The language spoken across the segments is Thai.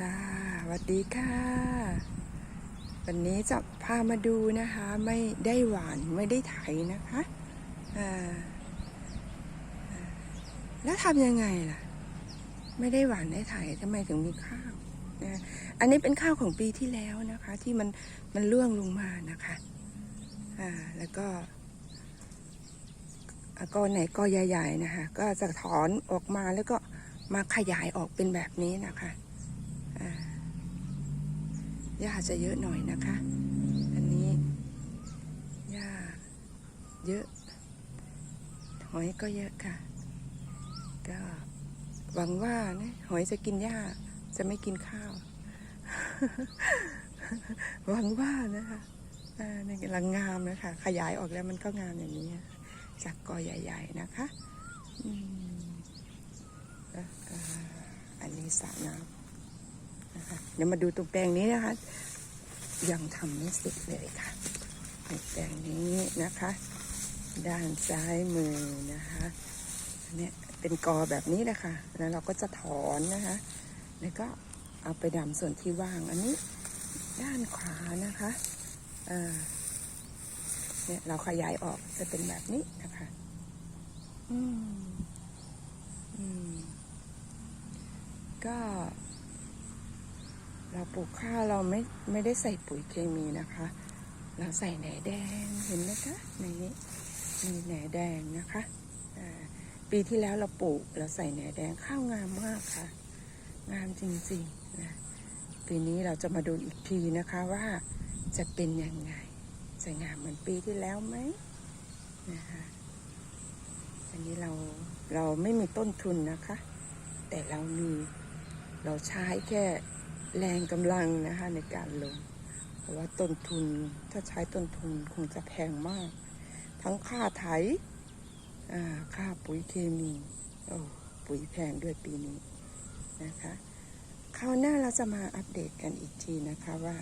ค่ะสวัสดีค่ะ วันนี้จะพามาดูนะคะ ไม่ได้หวานไม่ได้ไถนะคะแล้วทำยังไงล่ะ ไม่ได้หวานได้ไถทำไมถึงมีข้าวนะอันนี้เป็นข้าวของปีที่แล้วนะคะ ที่มันมันร่วงลงมานะคะอ่าแล้วก็กอไหนกอใหญ่ๆนะคะ ก็จะถอนออกมาแล้วก็มาขยายออกเป็นแบบนี้นะคะ หญ้าจะเยอะหน่อยนะคะ อันนี้หญ้าเยอะ หอยก็เยอะค่ะ ก็หวังว่านะหอยจะกินหญ้าจะไม่กินข้าว หวังว่านะคะอ่านี่กำลังงามนะคะ ขยายออกแล้วมันก็งามอย่างนี้ จากกอใหญ่ ๆนะคะอืมแล้วก็อันนี้สระน้ำ นะคะเดี๋ยวมาดูตรงแปลงนี้นะคะ ยังทำไม่เสร็จเลยค่ะในแปลงนี้นะคะ ด้านซ้ายมือนะคะนเนี้ยเป็นกอแบบนี้นะคะแล้วเราก็จะถอนนะคะ แล้วก็เอาไปดำส่วนที่ว่าง อันนี้ด้านขวานะคะเเนี่ยเราขยายออกจะเป็นแบบนี้นะคะ อืม อืม ก็ เราปลูกข้าวเราไม่ไม่ได้ใส่ปุ๋ยเคมีนะคะ เราใส่แหนแดงเห็นไหมคะในนี้มีแหนแดงนะคะปีที่แล้วเราปลูกเราใส่แหนแดงข้าวงามมากค่ะ งามจริงๆนะปีนี้เราจะมาดูอีกทีนะคะว่าจะเป็นยังไงจะงามเหมือนปีที่แล้วไหมนะคะอันนี้เราเราไม่มีต้นทุนนะคะ แต่เรามีเราใช้แค่ แรงกำลังนะคะในการลง เพราะว่าต้นทุนถ้าใช้ต้นทุนคงจะแพงมาก ทั้งค่าไถอ่าค่าปุ๋ยเคมีโอ้ปุ๋ยแพงด้วยปีนี้นะคะคราวหน้าเราจะมาอัปเดตกันอีกทีนะคะว่า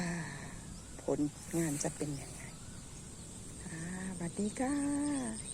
าผลงานจะเป็นยังไงอ่าสวัสดีค่ะ